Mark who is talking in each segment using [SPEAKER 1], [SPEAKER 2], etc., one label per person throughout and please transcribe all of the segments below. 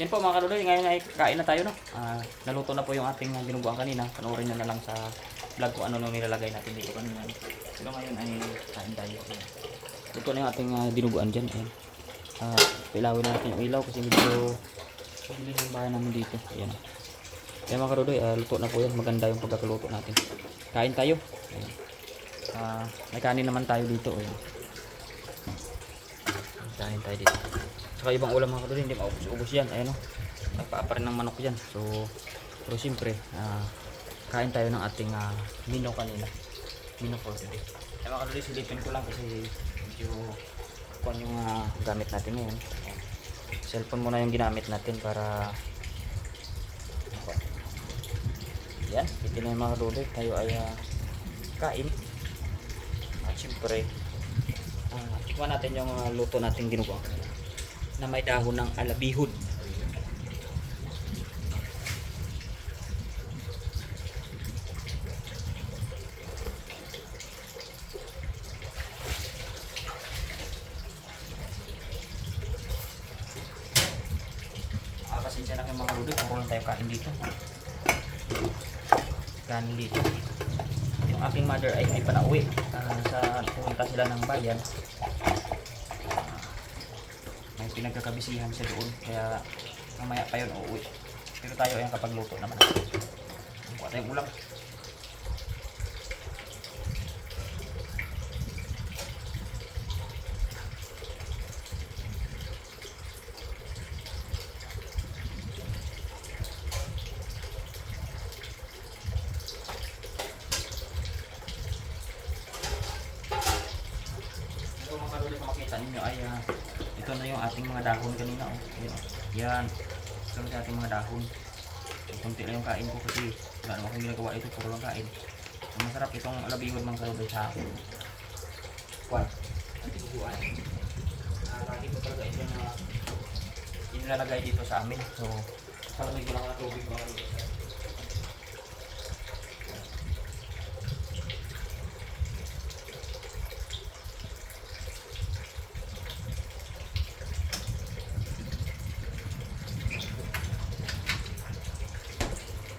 [SPEAKER 1] yan po mga kaluloy, ngayon ay kain na tayo no. Ah, naluto na po yung ating uh, dinuguan kanina. Panoorin nyo na lang sa vlog kung ano nung nilalagay natin dito kanina. Pero ngayon ay kain tayo. Ayan. Luto na yung ating uh, dinuguan dyan. Ayan. Ah, pilawin natin yung ilaw kasi medyo pabilis yung bahay namin dito. Ayan. Kaya mga kaluloy, ah, luto na po yan. Maganda yung pagkakaluto natin. Kain tayo. Ayan. Ah, may kanin naman tayo dito. Ayan. Kain tayo dito. Saka ibang ulam mga kaluloy, hindi maubos-ubos yan. Ayan o. Nagpaapa rin ng manok yan. So, pero siyempre, ah, kain tayo ng ating uh, mino kanina. Mino for today. Ay mga kaluloy, silipin ko lang kasi medyo kung yung ah, gamit natin ngayon. Ayan. Cellphone muna yung ginamit natin para yan, ito na yung mga kaluloy. Tayo ay ah, kain. At siyempre, uh, tikman natin yung ah, luto nating ginagawa na may dahon ng alabihon. Ah, pasensya na kayo mga rudol, puro lang tayo kain dito. Kain dito. Yung aking mother ay hindi pa nauwi. Ah, sa pumunta sila ng bayan. Pinagkakabisihan siya doon. Kaya mamaya pa yun uuwi. Pero tayo ay kapag luto naman. Kuha tayong ulam. Makita ninyo ay ah, ito na yung ating mga dahon kanina. Oh. Yan. Yan. Ito na ating mga dahon. Kunti lang yung kain ko kasi wala naman akong ginagawa ito. Puro lang kain. Ang masarap itong alabihon mga karuli sa akin. Kwan. Buwan. Ah, lagi ko talaga ito na inilalagay dito sa amin. So, palamig ko lang ang tubig mga karuli.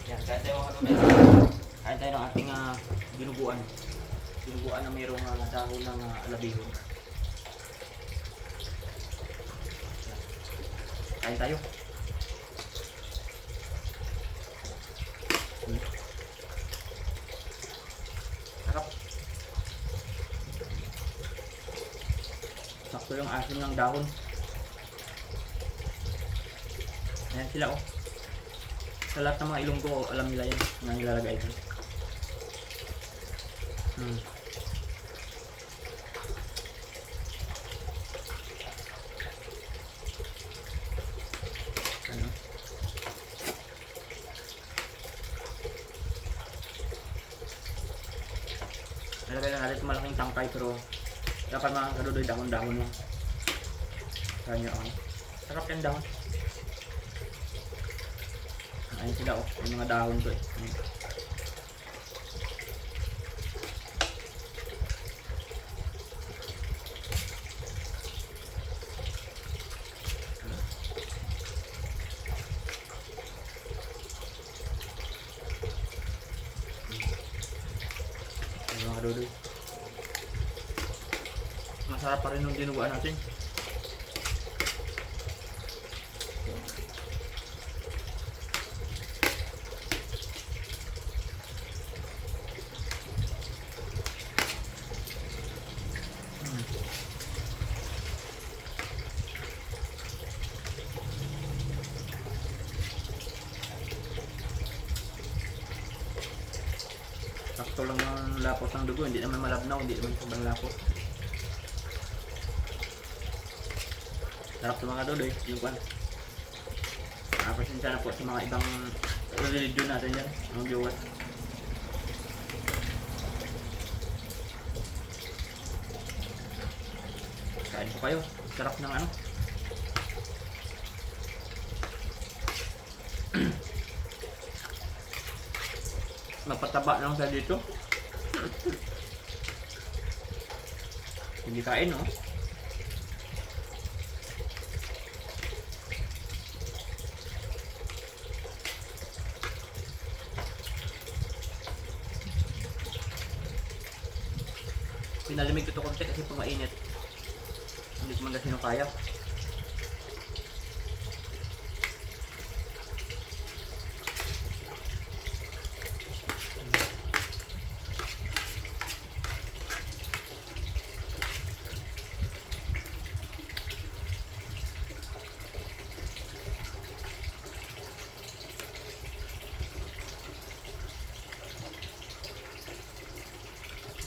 [SPEAKER 1] Yan, kain tayo mga kanunay. Kain tayo ng ating dinuguan. Dinuguan na mayroong uh, dahon ng uh, alabihon. Yan. Kain tayo. Sarap. Sakto yung asim ng dahon. Ayan sila oh. Sa lahat ng mga ilonggo, alam nila yan. Na nilalagay ko. Hmm. Ano? Nalagay na natin malaking tangkay pero dapat mga kadudoy dahon-dahon. Kaya nyo ako. Sarap yung dahon. Ayun sila oh, yung mga dahon ko eh. Kadudoy. Masarap pa rin yung dinuguan natin. Sakto lang ang lapot ng dugo, hindi naman malabnaw, hindi naman sobrang lapot. Sarap sa mga dulo eh, yung kwan. Ah, pasensya na po sa mga ibang religion natin yan, mga viewers. Kain po kayo, sarap ng ano. Napataba lang sa dito. Hindi kain, no? Oh. pinalamig ito konti kasi pag mainit hindi ko man kasi kaya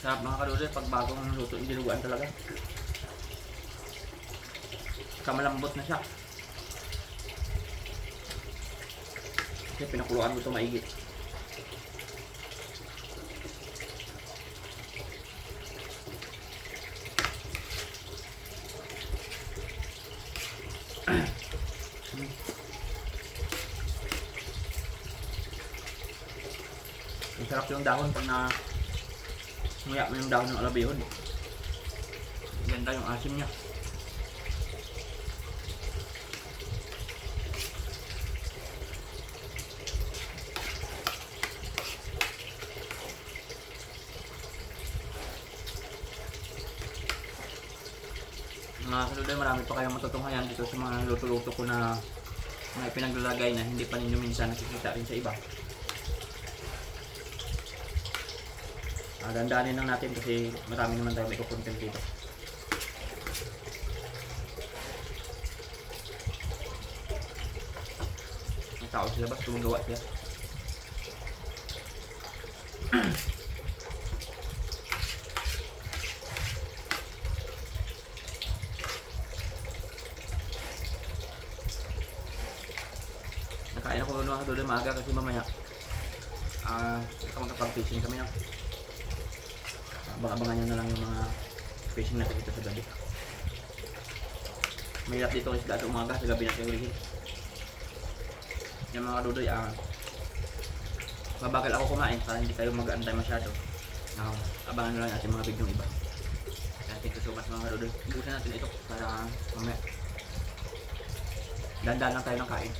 [SPEAKER 1] Sarap mga kalulid pag bagong luto yung dinuguan talaga. Kamalambot na siya. Kasi pinakuluan mo ito maigit. Ang sarap yung dahon pag na Nguya mo yung dahon ng alabihon. Ganda yung asim niya. Mga kaluday, marami pa kayong matutunghayan dito sa mga luto-luto ko na mga pinaglalagay na hindi pa ninyo minsan nakikita rin sa iba. Ah, dandanin lang natin kasi marami naman tayo may content dito. Ang tao sa labas, gumagawa siya. Nakain ako noon mga doon maaga kasi mamaya ah uh, makapag-fishing kami no abang-abangan nyo na lang yung mga fishing natin dito sa gabi. Mahirap dito isda sa umaga, sa gabi natin ulihin. Yung mga dudoy, ah, mabagal ako kumain para hindi kayo mag-aantay masyado. Ah, abangan nyo lang natin mga bidyong iba. Kaya thank you so much mga dudoy. Busan natin ito para mamaya. Dandan lang tayo ng kain.